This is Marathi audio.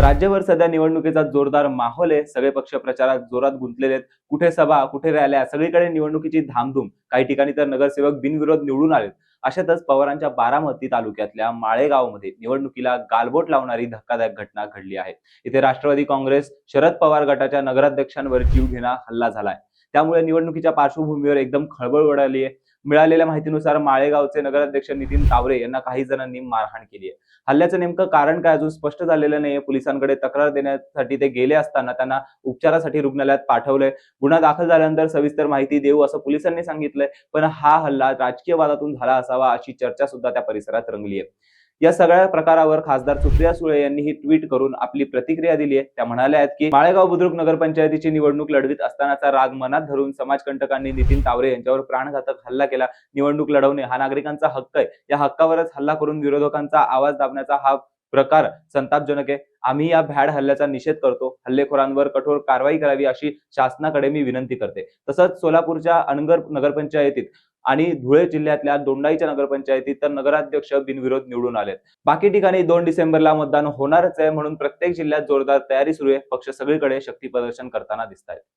राज्यभर सध्या निवडणुकीचा जोरदार माहोल आहे. सगळे पक्ष प्रचारात जोरात गुंतलेले आहेत. कुठे सभा कुठे रॅल्या सगळीकडे निवडणुकीची धामधूम. काही ठिकाणी तर नगरसेवक बिनविरोध निवडून आलेत. अशातच पवारांच्या बारामती तालुक्यातल्या माळेगावमध्ये निवडणुकीला गालबोट लावणारी धक्कादायक घटना घडली आहे. इथे राष्ट्रवादी काँग्रेस शरद पवार गटाच्या नगराध्यक्षांवर जीवघेणा हल्ला झालाय. त्यामुळे निवडणुकीच्या पार्श्वभूमीवर एकदम खळबळ उडाली आहे. मिळालेल्या माहितीनुसार माळेगावचे नगराध्यक्ष नितीन तावरे यांना काही जणांनी मारहाण केली आहे. हल्ल्याचं नेमकं कारण काय अजून स्पष्ट झालेलं नाहीये. पोलिसांकडे तक्रार देण्यासाठी ते गेले असताना त्यांना उपचारासाठी रुग्णालयात पाठवलंय. गुन्हा दाखल झाल्यानंतर सविस्तर माहिती देऊ असं पोलिसांनी सांगितलंय. पण हा हल्ला राजकीय वादातून झाला असावा अशी चर्चा सुद्धा त्या परिसरात रंगली आहे या सगळ्या प्रकारावर खासदार सुप्रिया सुळे यांनी ही ट्विट करून आपली प्रतिक्रिया दिली आहे त्या म्हणाल्या आहेत की माळेगाव बुद्रुक नगरपंचायतीची निवडणूक लढवीत असतानाचा राग मनात धरून समाजकंटकांनी नितीन तावरे यांच्यावर प्राणघातक हल्ला केला. निवडणूक लढवणे हा नागरिकांचा हक्क आहे. या हक्कावरच हल्ला करून विरोधकांचा आवाज दाबण्याचा हा प्रकार संतापजनक आहे. आम्ही या भ्याड हल्ल्याचा निषेध करतो. हल्लेखोरांवर कठोर कारवाई करावी अशी शासनाकडे मी विनंती करते. तसंच सोलापूरच्या अनगर नगरपंचायतीत आणि धुळे जिल्ह्यातल्या दोंडाईच्या नगरपंचायतीत तर नगराध्यक्ष बिनविरोध निवडून आलेत. बाकी ठिकाणी दोन डिसेंबरला मतदान होणारच आहे म्हणून प्रत्येक जिल्ह्यात जोरदार तयारी सुरू आहे. पक्ष सगळीकडे शक्ती प्रदर्शन करताना दिसत आहेत